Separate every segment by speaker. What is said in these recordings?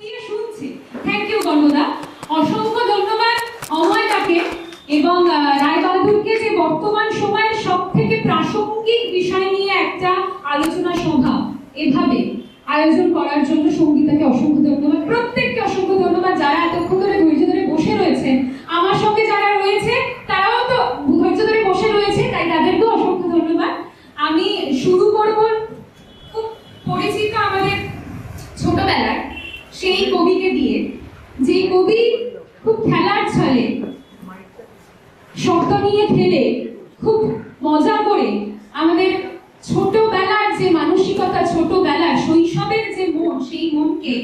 Speaker 1: দিয়ে শুনছে। Thank you গণদা অসংখ্য ধন্যবাদ অময়টাকে এবং রায়বাহাদুরকে যে বর্তমান সময়ের সব থেকে প্রাসঙ্গিক বিষয় নিয়ে একটা আলোচনা সভা এভাবে আয়োজন করার জন্য সঙ্গীতাকে অসংখ্য ধন্যবাদ। প্রত্যেককে অসংখ্য ধন্যবাদ যারা এতক্ষণ ধরে ধৈর্য ধরে বসে রয়েছেন। আমার সঙ্গে যারা রয়েছে তারাও তো ধৈর্য ধরে বসে রয়েছে তাই তাদেরকেও অসংখ্য ধন্যবাদ আমি শুরু করব খুব পরিচিত আমাদের ছোটবেলার সেই কবিকে দিয়ে যে কবি খুব খেলার ছলে শব্দ নিয়ে খেলে খুব মজা করে আমাদের ছোটবেলার যে মানসিকতা, ছোটবেলার শৈশবের যে মন, সেই মনকে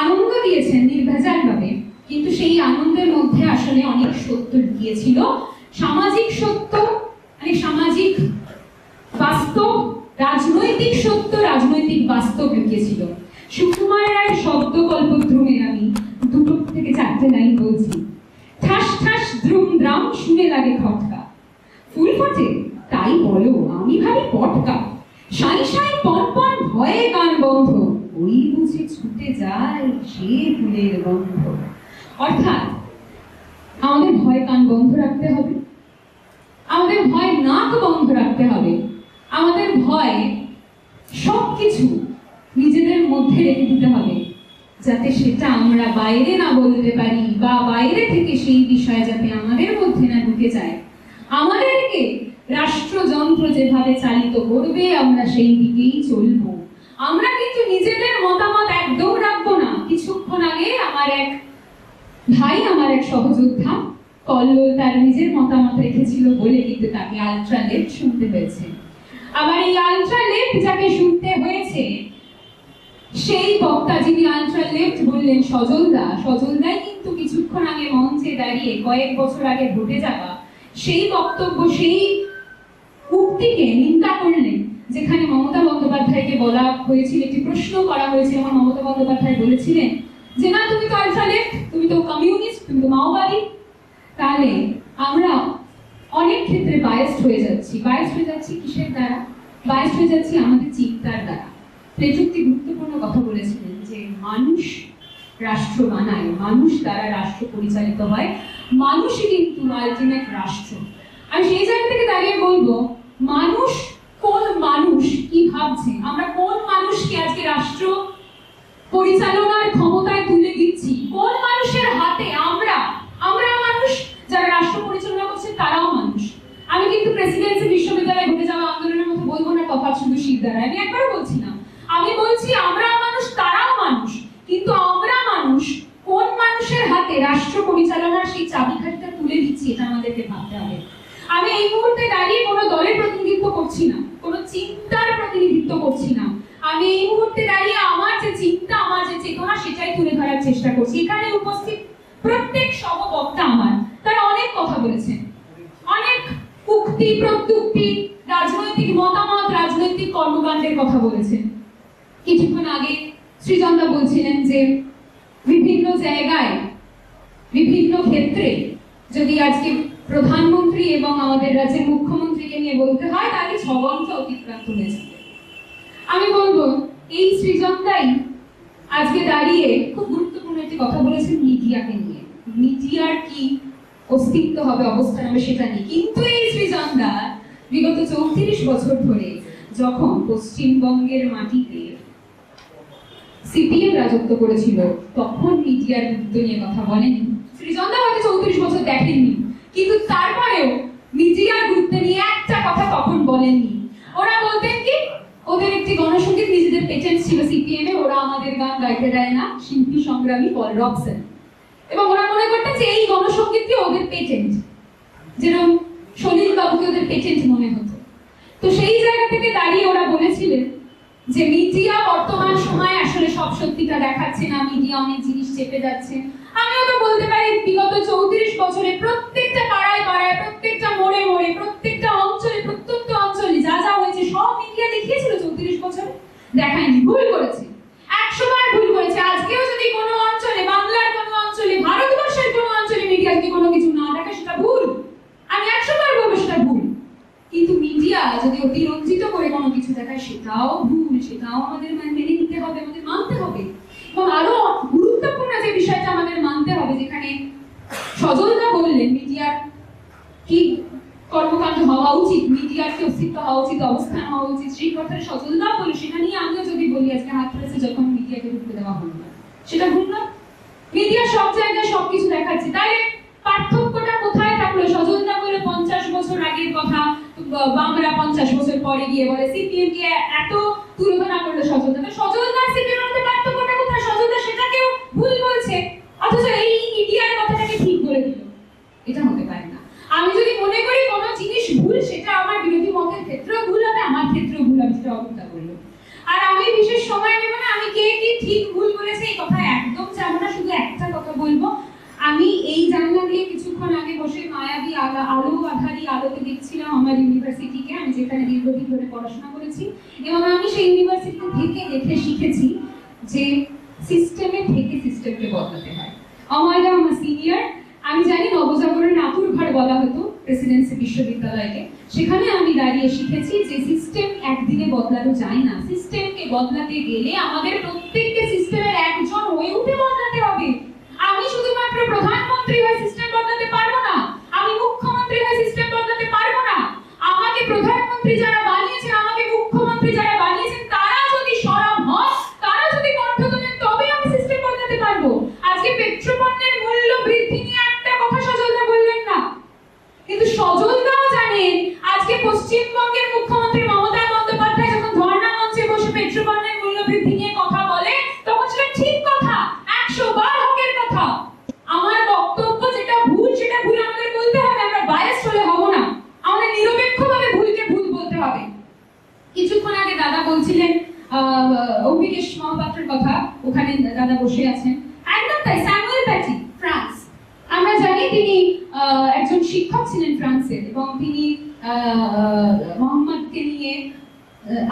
Speaker 1: আনন্দ দিয়েছেন নির্ভেজাল ভাবে কিন্তু সেই আনন্দের মধ্যে আসলে অনেক সত্য লুকিয়েছিল। সামাজিক সত্য মানে সামাজিক বাস্তব, রাজনৈতিক সত্য, রাজনৈতিক বাস্তব লুকিয়েছিল। সুকুমার রায়ের শব্দ কল্পদ্রুমের আমি দুটো থেকে চারটে লাইন বলছি। ঠাস ঠাস দ্রুম দ্রাম, শুনে লাগে খটকা। ফুল ফোটে? তাই বলো, আমি ভাবি পটকা। সাই সাই পন ভয়ে গান বন্ধ ওই বুঝে ছুটে যায় সে ফুলের গন্ধ। অর্থাৎ, আমাদের ভয় কান বন্ধ রাখতে হবে। আমাদের ভয় নাক বন্ধ রাখতে হবে। আমাদের ভয় সবকিছু নিজেদের মধ্যে রেখে দিতে হবে, যাতে সেটা আমরা বাইরে না বলতে পারি বা বাইরে থেকে সেই বিষয় যাতে আমাদের মধ্যে না ঢুকে যায়। আমাদেরকে রাষ্ট্রযন্ত্র যেভাবে চালিত করবে, আমরা সেই দিকেই চলবো। আমরা কিন্তু নিজেদের মতামত একদম রাখব না। কিছুক্ষণ আগে আমার এক ভাই, আমার এক সহযোদ্ধা, কল্লোল তার নিজের মতামত রেখেছিল বলে কিন্তু তাকে আলট্রা লেফট শুনতে হয়েছে। আবার এই আলট্রা লেফট যাকে শুনতে হয়েছে, সেই বক্তা যিনি আলট্রা লেফট বললেন, সজলদা, সজলদাই কিন্তু কিছুক্ষণ আগে মঞ্চে দাঁড়িয়ে কয়েক বছর আগে ঘটে যাওয়া সেই বক্তব্য, সেই উক্তিকে নিন্দা করলেন, যেখানে মমতা বন্দ্যোপাধ্যায়কে বলা হয়েছিল, একটি প্রশ্ন করা হয়েছিল, আমার মমতা বন্দ্যোপাধ্যায় বলেছিলেন যে, না, তুমি তো আলট্রা লেফট তুমি তো কমিউনিস্ট, তুমি তো মাওবাদী। তাহলে আমরা অনেক ক্ষেত্রে বায়াসড হয়ে যাচ্ছি। বায়াসড হয়ে যাচ্ছি কিসের দ্বারা? বায়াসড হয়ে যাচ্ছি আমাদের চিন্তার দ্বারা। একটি গুরুত্বপূর্ণ কথা বলেছিলেন যে, মানুষ রাষ্ট্র বানায়, মানুষ দ্বারা রাষ্ট্র পরিচালিত হয়, মানুষই কিন্তু আলটিমেট রাষ্ট্র। আমি সেই জায়গা থেকে দাঁড়িয়ে বলব মানুষ, কোন মানুষ কি ভাবছে? আমরা কোন মানুষকে আজকে রাষ্ট্র পরিচালনার ক্ষমতায় তুলে দিচ্ছি? কোন মানুষের হাতে আমরা আমরা মানুষ যারা রাষ্ট্র পরিচালনা করছে, তারাও মানুষ। আমি কিন্তু প্রেসিডেন্সি বিশ্ববিদ্যালয়ে ঘটে যাওয়া আন্দোলনের মতো বলব না, তফাৎ শুধু শিকদার আমি একবারও বলছি না আমি বলছি আমরা মানুষ, তারাও মানুষ, কিন্তু আমরা মানুষ কোন মানুষের হাতে রাষ্ট্র পরিচালনার সেই চাবিকাঠিটা তুলে দিচ্ছি, এটা আমাদেরকে ভাবতে হবে। আমি এই মুহূর্তে দাঁড়িয়ে কোনো দলের প্রতিনিধিত্ব করছি না, কোনো চিন্তার প্রতিনিধিত্ব করছি না। আমি এই মুহূর্তে দাঁড়িয়ে আমার যে চিন্তা, আমার যে চেতনা, সেটাই তুলে ধরার চেষ্টা করছি। এখানে উপস্থিত প্রত্যেক সহবক্তা আমার, তারা অনেক কথা বলেছেন। অনেক উক্তি, প্রত্যুক্তি, রাজনৈতিক মতামত, রাজনৈতিক কর্মকাণ্ডের কথা বলেছেন। কিছুক্ষণ আগে সৃজনদা বলছিলেন যে, বিভিন্ন জায়গায়, বিভিন্ন ক্ষেত্রে যদি আজকে প্রধানমন্ত্রী এবং আমাদের রাজ্যের মুখ্যমন্ত্রীকে নিয়ে বলতে হয় তাহলে ছগন্ত অতিক্রান্ত হয়ে যাবে। আমি বলব, এই সৃজনদাই আজকে দাঁড়িয়ে খুব গুরুত্বপূর্ণ একটি কথা বলেছেন মিডিয়াকে নিয়ে। মিডিয়ার কি অস্তিত্ব হবে, অবস্থান হবে সেটা নিয়ে। কিন্তু এই সৃজনদা বিগত চৌত্রিশ বছর ধরে যখন পশ্চিমবঙ্গের মাটিতে সিপিএম রাজত্ব করেছিল, তখন মিডিয়ার গুরুত্ব নিয়ে কথা বলেনি। সৃজনদা হয়তো চৌত্রিশ বছর দেখেননি। কিন্তু তারপরেও মিডিয়ার গুরুত্ব নিয়ে একটা কথা তখন বলেননি। ওরা বলতেন কি, ওদের একটি গণসঙ্গীত নিজেদের পেটেন্ট ছিল সিপিএম এ ওরা আমাদের গান গাইতে দেয় না, শিল্পী সংগ্রামী পল রবসন এবং ওরা মনে করতেন যে এই গণসঙ্গীতটি ওদের পেটেন্ট। যেরকম সলিল বাবুকে ওদের পেটেন্ট মনে হতো। তো সেই জায়গা থেকে দাঁড়িয়ে ওরা বলেছিলেন যে মিডিয়া বর্তমান সময়ে আসলে সব সত্যিটা দেখাচ্ছে না, মিডিয়া অনেক জিনিস চেপে যাচ্ছে। আমিও তো বলতে পারি, বিগত চৌত্রিশ বছরে প্রত্যেকটা পাড়ায় পাড়ায়, প্রত্যেকটা মোড়ে মোড়ে, প্রত্যেকটা অঞ্চলে, প্রত্যন্ত অঞ্চলে যা যা হয়েছে সব মিডিয়া দেখিয়েছিল চৌত্রিশ বছরে। দেখায়নি, ভুল করেছে। একশো বার ভুল করেছে। আজকেও যদি কোনো অঞ্চলে, বাংলার কোনো অঞ্চলে, ভারতবর্ষের কোনো অঞ্চলে মিডিয়া যদি কোনো কিছু না দেখে, সেটা ভুল। আমি একশো বার বলব, সেটা ভুল। কিন্তু মিডিয়া যদি অতিরঞ্জিত করে কোনো কিছু দেখায়, সেটাও ভুল, সেটাও আমাদের মানে নিতে হবে, আমাদের মানতে হবে। এবং আরও সেখানে সজলদা বললেন, মিডিয়ার কি কর্মকাণ্ড হওয়া উচিত, মিডিয়ার কি অস্তিত্ব হওয়া উচিত, অবস্থান হওয়া উচিত, সেই কথাটা সজলদা বলি, সেখানেই আমিও যদি বলি, আজকে হাত তুলেছে যখন মিডিয়াকে ঢুকতে দেওয়া হলো সেটা ভুল না মিডিয়া সব জায়গায় সবকিছু দেখাচ্ছে। তাই পার্থক্যটা কোথায় থাকল? সজলদা বলে পঞ্চাশ বছর আগের কথা, ব- বাংলা পঞ্চাশ বছর পরে গিয়ে বলে, সিপিএম কে এত তুলনা করল সজলদা। সজলদা সিপিএম মধ্যে পার্থক্যটা কোথায় সজলদা সেটাকেও ভুল বলছে, অথচ এই মিডিয়ার কথাটাকে ঠিক বলে দিল। এটা হতে পারে না। আমি যদি মনে করি কোনো জিনিস ভুল, সেটা আমার বিরোধী মতের ক্ষেত্রেও ভুল হবে, আমার ক্ষেত্রেও ভুল হবে সেটা অবস্থা বলল আর আমি বিশেষ সময় নেব না, আমি কে কি ঠিক ভুল বলেছে, এই কথা একদম যাব না, শুধু একটা কথা বলব। আমি এই জানলা দিয়ে কিছুক্ষণ আগে বসে মায়াবী আলো আধারি আলোতে দেখছিলাম আমার ইউনিভার্সিটিকে, আমি যেখানে দীর্ঘদিন ধরে পড়াশোনা করেছি। এবং আমি সেই ইউনিভার্সিটি থেকে দেখে শিখেছি যে সিস্টেমে থেকে সিস্টেমকে বদলাতে হয়। অময়দা, আমার সিনিয়র আমি জানি নবজাগরণের আতুর ঘর বলা হতো প্রেসিডেন্সি বিশ্ববিদ্যালয়কে। সেখানে আমি দাঁড়িয়ে শিখেছি যে সিস্টেম একদিনে বদলানো যায় না। সিস্টেমকে বদলাতে গেলে আমাদের প্রত্যেককে সিস্টেমের একজন হয়ে উঠে বদলাতে হবে। আমি শুধুমাত্র প্রধানমন্ত্রী হয়ে সিস্টেম বদলাতে পারব না, আমি মুখ্যমন্ত্রী হয়ে সিস্টেম বদলাতে পারব না। আমাকে প্রধানমন্ত্রী যারা বানিয়েছে আমাকে মুখ্যমন্ত্রী যারা বানিয়েছেন তারা যদি সরব হন তারা যদি কণ্ঠ তোলেন তবে আমি সিস্টেম বদলাতে পারব আজকে পেট্রোপণ্যের মূল্য বৃদ্ধি নিয়ে একটা কথা সজলদা বললেন না কিন্তু সজলদাও জানেন আজকে পশ্চিমবঙ্গের মুখ্যমন্ত্রী মমতা বন্দ্যোপাধ্যায় যখন ধর্ণা মঞ্চে বসে পেট্রোপণ্যের মূল্য বৃদ্ধি নিয়ে কথা বলে তখন সেটা ঠিক কথা একশো বার হকের কথা আমার বক্তব্য যেটা ভুল সেটা ভুল আমাদের বলতে হবে আমরা বায়াস হলে হব না আমাদের নিরপেক্ষভাবে ভুলকে ভুল বলতে হবে কিছুক্ষণ আগে দাদা বলছিলেন আহ, অম্বিকেশ মহাপাত্রের কথা ওখানে দাদা বসে আছেন একদম তাই স্যামুয়েল প্যাটি ফ্রান্স আমরা জানি তিনি একজন শিক্ষক ছিলেন ফ্রান্সের এবং তিনি মোহাম্মদকে নিয়ে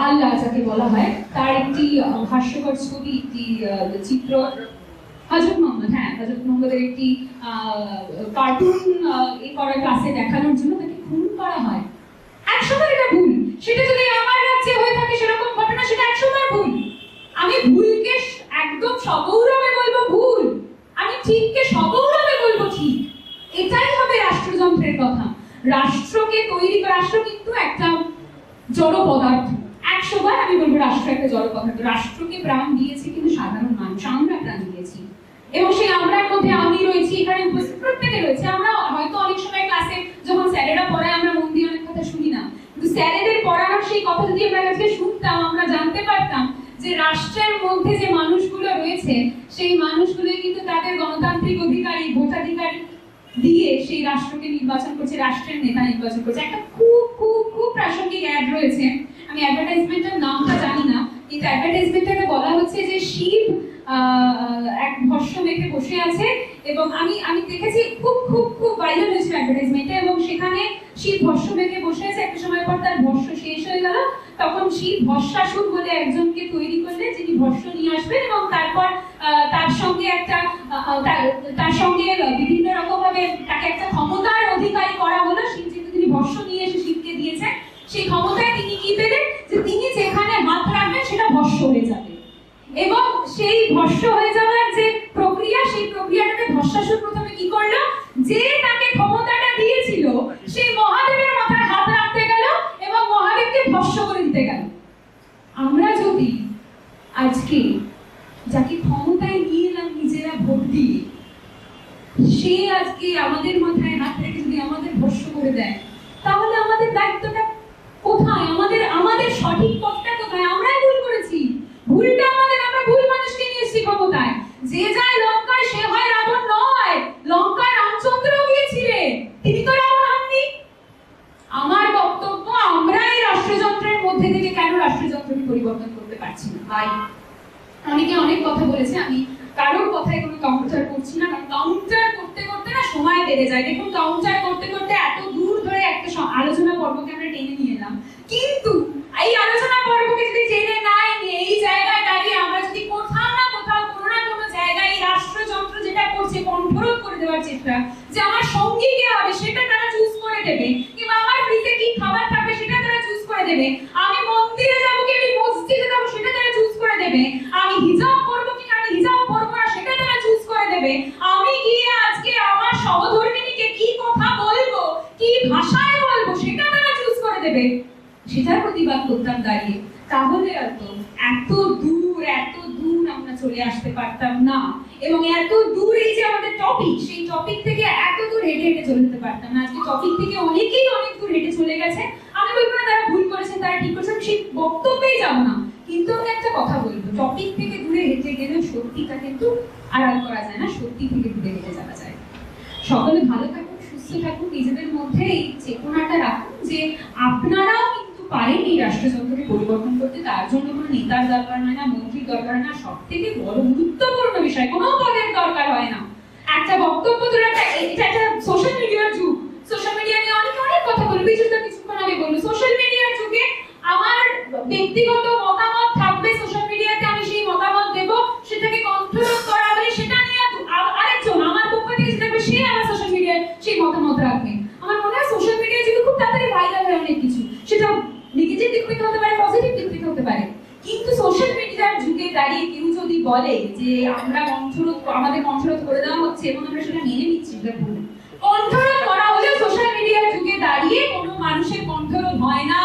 Speaker 1: আল্লাহ যাকে বলা হয়। তার একটি হাস্যকর ছবি, একটি চিত্র। হজরত মোহাম্মদ হ্যাঁ হজরত মোহাম্মদের একটি কার্টুন এ করা ক্লাসে দেখানোর জন্য তাকে খুন করা হয়। বার এটা ভুল। সেটা যদি আমার রাজ্যে হয়ে থাকে সেরকম ঘটনা, সেটা বার ভুল। আমি ভুলকে একদম সগৌরবে বলব ভুল। আমি ঠিককে সগৌরবে বলব ঠিক। এটাই হবে রাষ্ট্রযন্ত্রের কথা। রাষ্ট্রকে তৈরি রাষ্ট্র কিন্তু একটা জড় পদার্থ। একশো বার আমি বলব রাষ্ট্র একটা জড় পদার্থ। রাষ্ট্রকে প্রাণ দিয়েছে কিন্তু সাধারণ মানুষ, আমরা প্রাণ দিয়েছি। এবং সেই আমরার মধ্যে আমি রয়েছি, এখানে উপস্থিত প্রত্যেকে রয়েছে। আমরা হয়তো অনেক সময় ক্লাসে যখন স্যারেরা পড়ায়, আমরা মন দিয়ে অনেক কথা শুনি না। কিন্তু স্যারেদের পড়ানোর সেই কথা যদি আমরা আজকে শুনতাম, আমরা জানতে পারতাম যে রাষ্ট্রের মধ্যে যে মানুষগুলো রয়েছে, সেই মানুষগুলো কিন্তু তাদের গণতান্ত্রিক অধিকারী, ভোটাধিকার দিয়ে সেই রাষ্ট্রকে নির্বাচন করছে, রাষ্ট্রের নেতা নির্বাচন করছে। একটা খুব খুব খুব প্রাসঙ্গিক অ্যাড রয়েছে। আমি অ্যাডভার্টাইজমেন্টের নামটা জানি না, কিন্তু অ্যাডভার্টাইজমেন্টে বলা হচ্ছে যে শিব এক ভস্য মেখে বসে আছে এবং আমি আমি দেখেছি খুব খুব খুব ভাইরাল হয়েছিল অ্যাডভার্টাইজমেন্টে এবং সেখানে শিব ভস্য মেখে বসে আছে। একটা সময় পর তার ভস্য শেষ হয়ে গেল, তখন শিব ভস্মাসুর বলে একজনকে তৈরি করলে যিনি ভস্য নিয়ে আসবেন এবং তারপর তার সঙ্গে একটা তার- সঙ্গে বিভিন্ন রকম ভাবে তাকে একটা ক্ষমতার অধিকারী করা হলো শিব যেহেতু তিনি ভস্য নিয়ে এসে শিবকে দিয়েছেন সেই ক্ষমতায় তিনি কি পেলেন যে তিনি যেখানে হাত রাখবেন সেটা ভস্য হয়ে যাবে এবং সেই ভস্য হয়ে যাওয়ার যে প্রক্রিয়া সেই প্রক্রিয়াটাকে ভস্মাসুর প্রথমে কি করল যে তাকে ক্ষমতাটা দিয়েছিল সেই মহাদেবের মাথায় হাত রাখতে গেল এবং মহাদেবকে ভস্য করে দিতে গেল আমরা যদি আজকে যাকে ক্ষমতায় নিয়ে নিজেরা ভোট দিয়ে সে আজকে আমাদের মাথায় হাত রেখে যদি আমাদের ভস্য করে দেয়, তাহলে আমাদের দায়িত্বটা কোথায়? আমাদের আমাদের সঠিক পথটা কোথায়? আমরাই ভুল করেছি। ভুলটা আমাদের, আমরা ভুল মানুষকে নিয়ে এসেছি ক্ষমতায়। যে যায় লঙ্কায়, সে হয় রাবণ নয়। লঙ্কায় রামচন্দ্র গিয়েছিলেন তিনি তো রাবণ হননি। আমার বক্তব্য আমরা এই রাষ্ট্রযন্ত্রের মধ্যে থেকে কেন রাষ্ট্রযন্ত্রকে পরিবর্তন করতে পারছি না? ভাই, অনেকে অনেক কথা বলেছে, আমি কারোর কথায় কোনো কাউন্টার করছি না, কারণ কাউন্টার করতে করতে না সময় বেড়ে যায়। দেখুন কাউন্টার করতে করতে এত দূর ধরে একটা আলোচনা পর্বকে আমরা টেনে নিয়ে এলাম কিন্তু এই আলোচনা পর্বকে যদি টেনে নাই নিয়ে এই জায়গায় দাঁড়িয়ে আমরা যদি কোথাও না কোথাও কোনো না কোনো জায়গায় এই রাষ্ট্রযন্ত্র যেটা করছে কণ্ঠরোধ করে দেওয়ার চেষ্টা যে আমার সঙ্গী কে হবে সেটা তারা চুজ করে দেবে কিংবা আমার ফ্রিতে কি খাবার থাকবে সেটা তারা চুজ করে দেবে আমি মন্দিরে যাব কি আমি মসজিদে যাব সেটা তারা চুজ করে দেবে আমি হিজাব পরবো কি আমি হিজাব পরবো না সেটা তারা চুজ করে দেবে আমি গিয়ে আজকে ভাষায় বলব সেটা তারা চুজ করে দেবে সেটার প্রতিবাদ করতাম দাঁড়িয়ে তাহলে হয়তো এত দূর এত দূর আমরা চলে আসতে পারতাম না। এবং এত দূর এই যে আমাদের টপিক সেই টপিক থেকে এত দূর হেঁটে হেঁটে চলে যেতে পারতাম না। আজকে টপিক থেকে অনেকেই অনেক দূর হেঁটে চলে গেছে। আমি বলব না তারা ভুল করেছেন তারা ঠিক করেছেন সেই বক্তব্যেই যাব না। কিন্তু আমি একটা কথা বলব টপিক থেকে দূরে হেঁটে গেলেও সত্যিটা কিন্তু আড়াল করা যায় না, সত্যি থেকে দূরে হেঁটে যাওয়া যায়। সকলে ভালো থাকুন, সুস্থ থাকুন, নিজেদের মধ্যে এই চেতনাটা রাখুন যে আপনারাও পারেন রাষ্ট্রযন্ত্রকে পরিবর্তন করতে, তার জন্য কোনো নেতার দরকার হয় না, মন্ত্রীর দরকার হয় না সব থেকে বড় গুরুত্বপূর্ণ বিষয়, কোনো পদের দরকার হয় না। একটা বক্তব্য তোর একটা এটা একটা সোশ্যাল মিডিয়ার যুগ সোশ্যাল মিডিয়া নিয়ে অনেকে অনেক কথা বলবে কিছুটা কিছুক্ষণ আগে বলল সোশ্যাল মিডিয়ার যুগে আমার ব্যক্তিগত মতামত থাকবে সোশ্যাল মিডিয়াতে আমি সেই মতামত দেব সেটাকে কন্ট্রোল করা হলে সেটা নিয়ে আ- আরেকজন আমার পক্ষ থেকে যেটা করবে, সে আমার সোশ্যাল মিডিয়ায় সেই মতামত রাখবে আমার মনে হয় সোশ্যাল মিডিয়ায় যদি খুব তাড়াতাড়ি ভাইরাল হয় অনেক কিছু সেটা নেগেটিভ দিক থেকে হতে পারে পজিটিভ দিক থেকে হতে পারে কিন্তু সোশ্যাল মিডিয়ার যুগে দাঁড়িয়ে কেউ যদি বলে যে আমরা মন্থরোধ আমাদের মন্থরোধ করে দেওয়া হচ্ছে এবং আমরা সেটা মেনে নিচ্ছি, সেটা করা হলেও সোশ্যাল মিডিয়ার যুগে দাঁড়িয়ে কোনো মানুষের কণ্ঠরোধ হয় না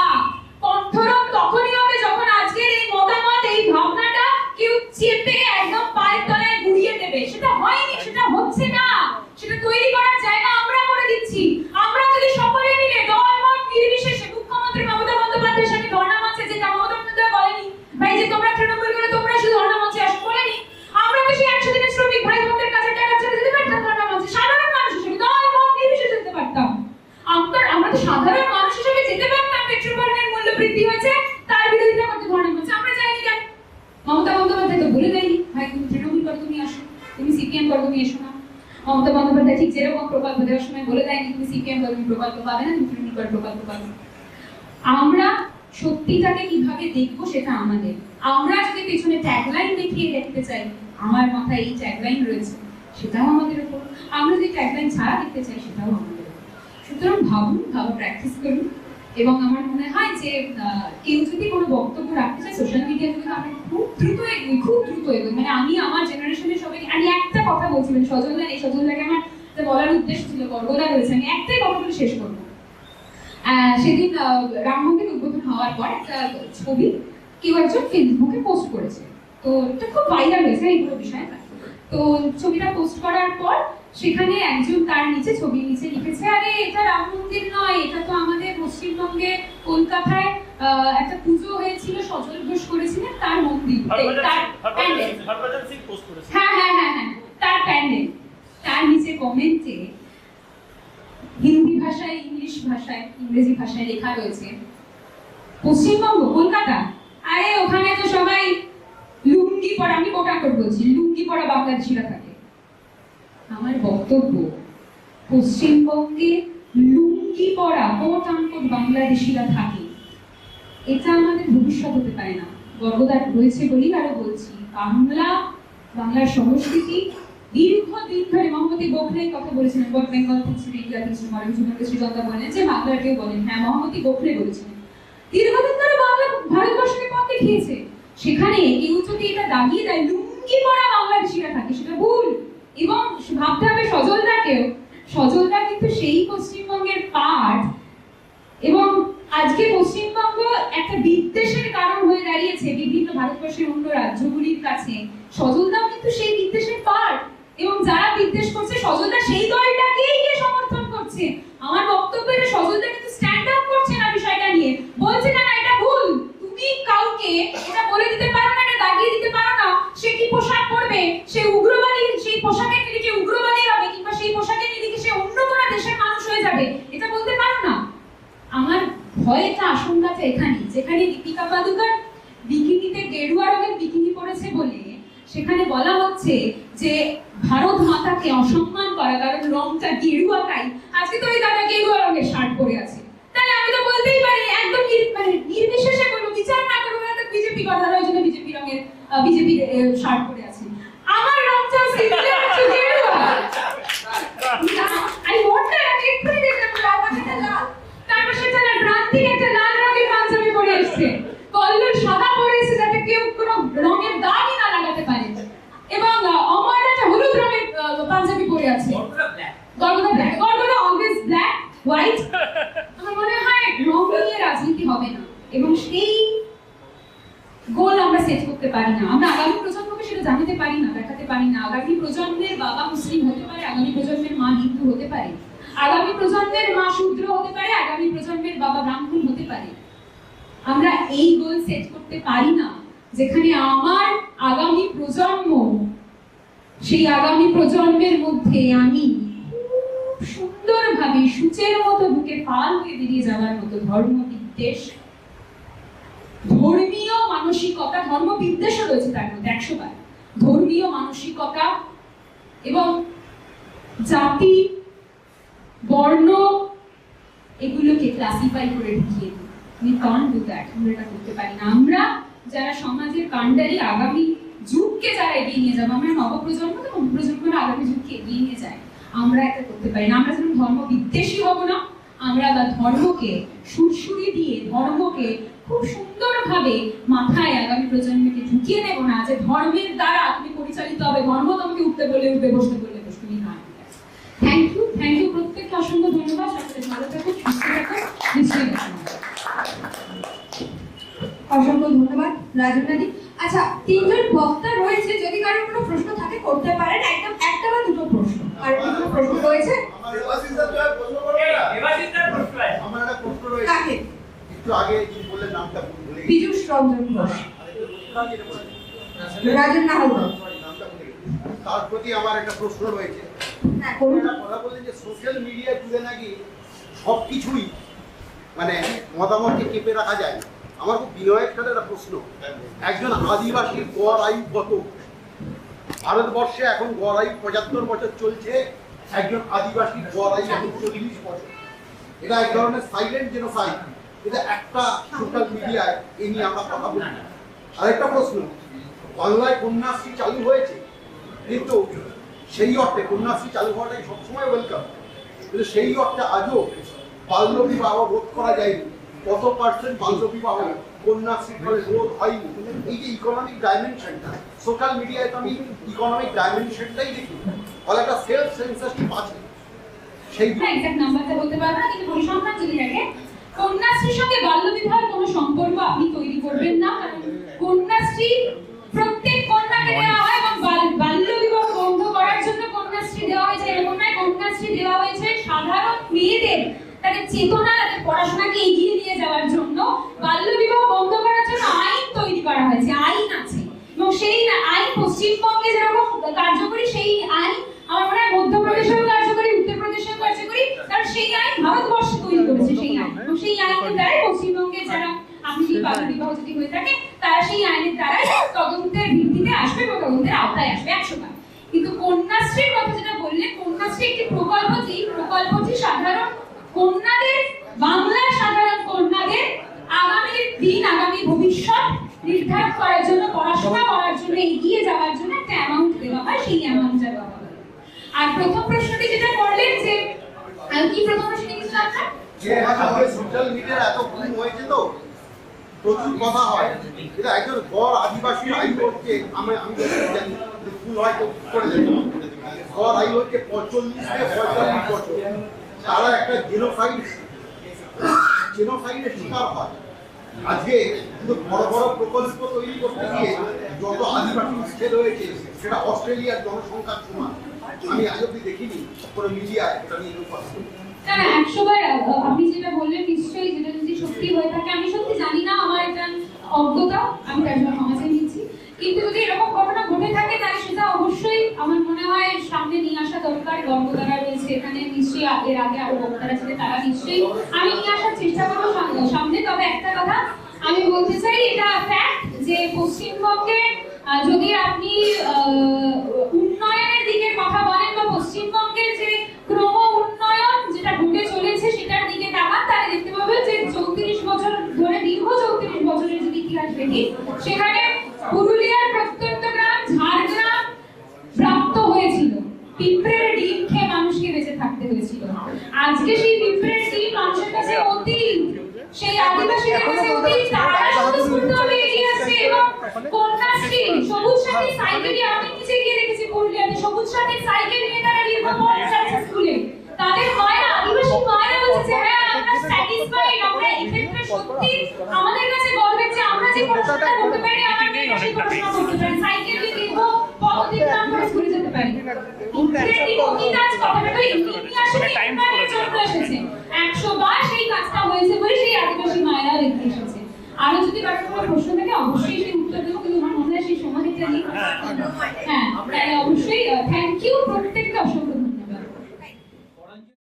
Speaker 1: কণ্ঠরোধ তখনই হবে যখন আজকের এই মতামত এই ভাবনাটা কেউ চেপে একদম পায়ের তলায় গুড়িয়ে দেবে সেটা হয়নি সেটা হচ্ছে না সেটা তৈরি করার জায়গা আমরা করে দিচ্ছি আমরা যদি সকলে মিলে দল মত নির্বিশেষে মুখ্যমন্ত্রী মমতা বন্দ্যোপাধ্যায়ের সাথে ধর্ণা মঞ্চে যেটা মমতা বন্দ্যোপাধ্যায় বলেনি ভাই যে তোমরা তৃণমূল করে তোমরা শুধু ধর্ণা মঞ্চে আসো বলেনি আমরা তো সেই একশো দিনের শ্রমিক ভাই বোনদের কাছে টাকা ছেড়ে দিতে পারতাম ধর্ণা মঞ্চে সাধারণ মানুষ হিসেবে দল মত নির্বিশেষে যেতে পারতাম আমরা আমরা তো সাধারণ মানুষ হিসেবে যেতে পারতাম পেট্রোল পণ্যের মূল্য বৃদ্ধি হয়েছে তার বিরোধিতা করতে ধর্ণা মঞ্চে আমরা যাইনি কেন মমতা বন্দ্যোপাধ্যায় তো বলে দেয়নি ভাই তুমি তৃণমূল করো তুমি আসো তুমি সিপিএম করো তুমি এসো না মমতা বন্দ্যোপাধ্যায় ঠিক যেরকম প্রকল্প দেওয়ার সময় বলে দেয়নি তুমি সিপিএম করো তুমি প্রকল্প পাবে না তুমি তৃণমূল করো প্রকল্প পাবে না। আমরা সত্যিটাকে কীভাবে দেখব সেটা আমাদের আমরা যদি পেছনে ট্যাগলাইন দেখিয়ে দেখতে চাই, আমার মাথায় এই ট্যাগলাইন রয়েছে, সেটাও আমাদের উপর। আমরা যদি ট্যাগলাইন ছাড়া দেখতে চাই, সেটাও আমাদের সুতরাং ভাবুন ভাবা প্র্যাকটিস করুন, এবং আমার মনে হয় যে কেউ যদি কোনো বক্তব্য রাখতে চায় সোশ্যাল মিডিয়া যদি আমরা খুব দ্রুত এগোই খুব দ্রুত এগোই মানে আমি আমার জেনারেশনের সবাই আমি একটা কথা বলছিলাম, সজলদা এই সজলদাকে আমার বলার উদ্দেশ্য ছিল গর্বদা রয়েছে, আমি একটাই কথা বলে শেষ করব। সেদিন রাম মন্দির উদ্বোধন হওয়ার পর একটা ছবি কেউ একজন ফেসবুকে পোস্ট করেছে। তো এটা খুব ভাইরাল হয়েছে এই পুরো বিষয়টা তো ছবিটা পোস্ট করার পর সেখানে একজন তার নিচে ছবির নিচে লিখেছে আরে এটা রাম মন্দির নয় এটা তো আমাদের পশ্চিমবঙ্গে কলকাতায় একটা পুজো হয়েছিল সজল ঘোষ করেছিলেন তার মন্দির তার প্যান্ডেল। হ্যাঁ হ্যাঁ হ্যাঁ হ্যাঁ তার প্যান্ডেল। তার নিচে কমেন্টে হিন্দি ভাষায় ইংলিশ ভাষায় ইংরেজি ভাষায় লেখা রয়েছে পশ্চিমবঙ্গ কলকাতা আরে, ওখানে তো সবাই লুঙ্গি পরা, আমি কোটা করে বলছি, লুঙ্গি পরা বাংলাদেশিরা থাকে। আমার বক্তব্য, পশ্চিমবঙ্গে লুঙ্গি পরা কোট আনকোট বাংলাদেশিরা থাকে। এটা আমাদের ভবিষ্যৎ হতে পারে না। গর্বদার রয়েছে বলেই আরও বলছি। বাংলা, বাংলার সংস্কৃতি দীর্ঘদিন ধরে মহম্মতি গোখলে কথা বলেছিলেন বট বেঙ্গল থেকে ইন্ডিয়া থেকে শ্রীজন্দা বলেন যে বাংলার বলেন। হ্যাঁ মহম্মতি গোখলে বলেছিলেন। দীর্ঘদিন ধরে বাংলা ভারতবর্ষকে পথ দেখিয়েছে। সেখানে কেউ যদি এটা দাগিয়ে দেয়, লুঙ্গি পরা বাংলাদেশিরা থাকে, সেটা ভুল। এবং ভাবতে হবে সজলদাকেও। সজলদা কিন্তু সেই পশ্চিমবঙ্গের পার্ট এবং আজকে পশ্চিমবঙ্গ একটা বিদ্বেষের কারণ হয়ে দাঁড়িয়েছে বিভিন্ন ভারতবর্ষের অন্য রাজ্যগুলির কাছে। সজলদাও কিন্তু সেই বিদ্বেষের পার্ট এবং যারা বিদ্বেষ করছে, সজলদা সেই দলটাকেই গিয়ে সমর্থন করছে। আমার বক্তব্য এটা, সজলদা কিন্তু স্ট্যান্ড আপ করছে না বিষয়টা নিয়ে বলছে না না এটা ভুল তুমি কাউকে এটা বলে দিতে পারো না এটা দাগিয়ে দিতে পারো না সে কি পোশাক পরবে সে উগ্রবাদী সেই পোশাকের নিরিখে উগ্রবাদী হবে কিংবা সেই পোশাকের নিরিখে সে অন্য কোনো দেশের মানুষ হয়ে যাবে এটা বলতে পারো না আমার ভয়টা আশঙ্কাটা এখানে যেখানে দীপিকা পাদুকার বিকিনিতে গেরুয়া রঙের বিকিনি পরেছে বলে সেখানে বলা হচ্ছে যে ভারত মাতাকে অসম্মান করা কারণ রংটা গেরুয়া তাই আজকে তো ওই দাদা গেরুয়া রঙের শার্ট পরে আছে তাহলে আমি তো বলতেই পারি একদম নির- মানে নির্বিশেষে কোনো বিচার না করব না বিজেপি কথা ওই জন্য বিজেপি রঙের বিজেপি শার্ট পরে আছে আমার রংটা সিম্পলি একটু গেরুয়া আমি ওটা আমি এক্ষুনি দেখলাম লাল পাখিটা লাল তারপর সেটা না ক্রান্তি একটা লাল রঙের পাঞ্জাবি পরে এসছে কল্লোল সাদা পরে এসে যাতে কেউ কোনো রঙের দাগই না লাগাতে পারে এবং আহ, অমর একটা হলুদ রঙের আহ, পাঞ্জাবি পরে আছে
Speaker 2: গল্পটা ব্ল্যাক
Speaker 1: গর্গদা ব্ল্যাক গর্গদা অলওয়েজ ব্ল্যাক হোয়াইট এবং সেই গোল আমরা সেট করতে পারি না আমরা আগামী প্রজন্মকে সেটা জানাতে পারি না দেখাতে পারি না আগামী প্রজন্মের বাবা মুসলিম হতে পারে আগামী প্রজন্মের মা হিন্দু হতে পারে আগামী প্রজন্মের মা শূদ্র হতে পারে আগামী প্রজন্মের বাবা ব্রাহ্মণ হতে পারে আমরা এই গোল সেট করতে পারি না, যেখানে আমার আগামী প্রজন্ম, সেই আগামী প্রজন্মের মধ্যে আমি সুন্দরভাবে সূচের মতো বুকে পাল হয়ে বেরিয়ে যাওয়ার মতো ধর্ম বিদ্বেষ ধর্মীয় মানসিকতা ধর্ম বিদ্বেষও রয়েছে তার মধ্যে একশো বার। ধর্মীয় মানসিকতা এবং জাতি, বর্ণ, এগুলোকে ক্লাসিফাই করে ঢুকিয়ে দিই। উই কান্ট ডু দ্যাট আমরা এটা করতে পারি না। আমরা যারা সমাজের কাণ্ডারি আগামী যুগকে যারা এগিয়ে নিয়ে যাব, আমরা নবপ্রজন্ম তো প্রজন্মরা আগামী যুগকে এগিয়ে নিয়ে যায় আমরা এটা করতে পারি না। আমরা যেন ধর্ম বিদ্বেষী হব না। আমরা বা ধর্মকে সুরসুরি দিয়ে, ধর্মকে খুব সুন্দরভাবে মাথায় আগামী প্রজন্মকে ঢুকিয়ে নেব না। যে ধর্মের দ্বারা তুমি পরিচালিত হবে, ধর্ম তোমাকে উঠতে বলে উঠবে, বসতে বলে বসতে না থ্যাংক ইউ থ্যাংক ইউ প্রত্যেককে অসংখ্য ধন্যবাদ। সকলে ভালো থাকুন, সুস্থ থাকুন। নিশ্চয়ই
Speaker 2: অসংখ্য ধন্যবাদ রাজনাদি আচ্ছা তিনজন বক্তা রয়েছে যদি কারোর কোনো প্রশ্ন থাকে করতে পারেন। একদম একটা বা দুটো প্রশ্ন। আর কোনো প্রশ্ন রয়েছে?
Speaker 3: আমার দেবাশিসদার জয় প্রশ্ন করবে না?
Speaker 4: দেবাশিসদার প্রশ্ন আছে।
Speaker 3: আমার একটা প্রশ্ন রয়েছে।
Speaker 2: কাকে?
Speaker 3: একটু আগে কি বললেন নামটা ভুলে গেছি।
Speaker 2: পীযূষ রঞ্জন ঘোষ। রাজন নাহলদার
Speaker 3: তার প্রতি আমার একটা প্রশ্ন রয়েছে।
Speaker 2: হ্যাঁ
Speaker 3: কথা বললেন যে সোশ্যাল মিডিয়া জুড়ে নাকি সব কিছুই মানে মতামতকে কেঁপে রাখা যায়। না। আমার খুব বিনয়ের সাথে একটা প্রশ্ন। একজন আদিবাসীর গড় আয়ু কত? ভারতবর্ষে এখন গড় আয়ু পঁচাত্তর বছর চলছে, একজন আদিবাসীর গড় আয়ু এখন চল্লিশ বছর। এটা এক ধরনের সাইলেন্ট জেনোসাইড এটা একটা সোশ্যাল মিডিয়ায় এ নিয়ে আমরা কথা বলি। আরেকটা প্রশ্ন, বাংলায় কন্যাশ্রী চালু হয়েছে? কিন্তু সেই অর্থে কন্যাশ্রী চালু হওয়াটাই সবসময় ওয়েলকাম কিন্তু সেই অর্থে আজও বাল্য বিবাহ রোধ করা যায়নি। কত পার্সেন্ট বাল্য বিবাহ কন্যাশ্রীর ফলে রোধ হয়নি এই যে ইকোনমিক ডাইমেনশনটা সোশ্যাল মিডিয়ায় তো আমি ইকোনমিক ডাইমেনশনটাই দেখি। ফলে একটা সেলফ সেন্সারশিপ আছে সেই
Speaker 1: নাম্বারটা বলতে পারব না, কিন্তু পরিসংখ্যান কন্যাশ্রীর সঙ্গে কোনো সম্পর্ক আপনি তৈরি করবেন না কন্যাশ্রী প্রত্যেক কন্যাকে দেওয়া হয় এবং বাল- বাল্যবিবাহ বন্ধ করার জন্য কন্যাশ্রী দেওয়া হয়েছে। এরকম নয়, কন্যাশ্রী দেওয়া হয়েছে সাধারণ মেয়েদের তাদের চেতনা তাদের পড়াশোনাকে এগিয়ে নিয়ে যাওয়ার জন্য বাল্যবিবাহ বন্ধ করার জন্য আইন তৈরি করা হয়েছে, আইন আছে। এবং সেই আইন পশ্চিমবঙ্গে যেরকম কার্যকরী, সেই আইন আমার মনে হয় মধ্যপ্রদেশেও কার্যকরী, উত্তরপ্রদেশেও কার্যকরী, কারণ সেই আইন ভারতবর্ষ তৈরি করেছে, সেই আইন। সেই আইনের দ্বারাই পশ্চিমবঙ্গে যারা আপনি বাল্য বিবাহ যদি হয়ে থাকে, তারা সেই আইনের দ্বারাই তদন্তের ভিত্তিতে আসবে এবং তদন্তের আওতায় আসবে একশো কিন্তু কন্যাশ্রীর কথা যেটা বললেন কন্যাশ্রী একটি প্রকল্প যেই প্রকল্পটি সাধারণ কন্যাদের বাংলার সাধারণ কন্যাদের আগামী দিন, আগামী ভবিষ্যৎ নির্ধারণ করার জন্য, পড়াশোনা করার জন্য, এগিয়ে যাওয়ার জন্য একটা অ্যামাউন্ট দেওয়া হয়, সেই অ্যামাউন্টটা দেওয়া হয়। আর প্রথম প্রশ্নটি যেটা করলেন যে কি প্রথম প্রশ্ন কিছু আপনার?
Speaker 3: সোশ্যাল এত হয়েছে তো, প্রচুর কথা হয়। এটা একজন গড় আদিবাসী আমি আমি জানি হয়তো করে হচ্ছে পঁয়তাল্লিশ থেকে পঁয়তাল্লিশ বছর। তারা একটা শিকার হয়। আজকে শুধু বড় বড় প্রকল্প তৈরি করতে গিয়ে যত আদিবাসী উচ্ছেদ হয়েছে সেটা অস্ট্রেলিয়ার জনসংখ্যার সমান। আমি আজ অব্দি দেখিনি কোনো মিডিয়ায় এটা নিয়ে কেউ কথা বলছে।
Speaker 1: না না একশো বার আহ, আপনি যেটা বললেন নিশ্চয়ই যেটা যদি সত্যি হয়ে থাকে আমি সত্যি জানি না আমার এটা অজ্ঞতা আমি তার জন্য ক্ষমা নিচ্ছি। কিন্তু যদি এরকম ঘটনা ঘটে থাকে, তাহলে সেটা অবশ্যই আমার মনে হয় সামনে নিয়ে আসা দরকার। গর্ভধারা রয়েছে এখানে, নিশ্চয়ই এর আগে আরও বক্তারা ছিলেন তারা নিশ্চয়ই আমি নিয়ে আসার চেষ্টা করব সামনে- সামনে। তবে একটা কথা, আমি বলতে চাই, এটা ফ্যাক্ট যে পশ্চিমবঙ্গে যদি আপনি উন্নয়নের দিকে কথা বলেন বা পশ্চিমবঙ্গের যে ক্রম উন্নয়ন যেটা ঘটে চলেছে সেটার দিকে তাকান, তাহলে দেখতে পাবেন যে চৌত্রিশ বছর ধরে, দীর্ঘ চৌত্রিশ বছরের যদি ইতিহাস দেখি, সেখানে পুরুলিয়ার প্রত্যন্ত গ্রাম, ঝাড়গ্রাম প্রাপ্ত হয়েছিল। পিঁপড়ের ডিম খেয়ে মানুষকে বেঁচে থাকতে হয়েছিল। আজকে সেই পিঁপড়ের ডিম মানুষের কাছে অতি সেই আদিবাসীদের কাছে অতি তারা স্বতঃস্ফূর্তভাবে এগিয়ে আসছে এবং কন্যাশ্রী সবুজ সাথী সাইকেলে আমি নিজে গিয়ে দেখেছি পুরুলিয়াতে সবুজ সাথী সাইকেল নিয়ে তারা দীর্ঘপথ যাচ্ছে স্কুলে তাদের মায়েরা আদিবাসী মায়েরা বলছে যে হ্যাঁ আমরা স্যাটিসফাইড আমরা এক্ষেত্রে সত্যি আমাদের কাছে গর্বের যে আমরা যে পড়াশোনা করতে পারি আমার মেয়েরা সেই পড়াশোনা করতে পারে সাইকেল দিয়ে দেখব পথ অতিক্রম করে স্কুলে যেতে পারি ইনক্রেডিবল কথাটা ইতিহাসে একবারে এসেছে। একশো বার সেই কাজটা হয়েছে বলে সেই আদিবাসী মায়েরা দেখতে এসেছে। আরও যদি কারোর কোনো প্রশ্ন থাকে অবশ্যই সেই উত্তর দেবো কিন্তু আমার মনে হয় সেই সময়টা নেই হ্যাঁ তাই অবশ্যই থ্যাংক ইউ প্রত্যেক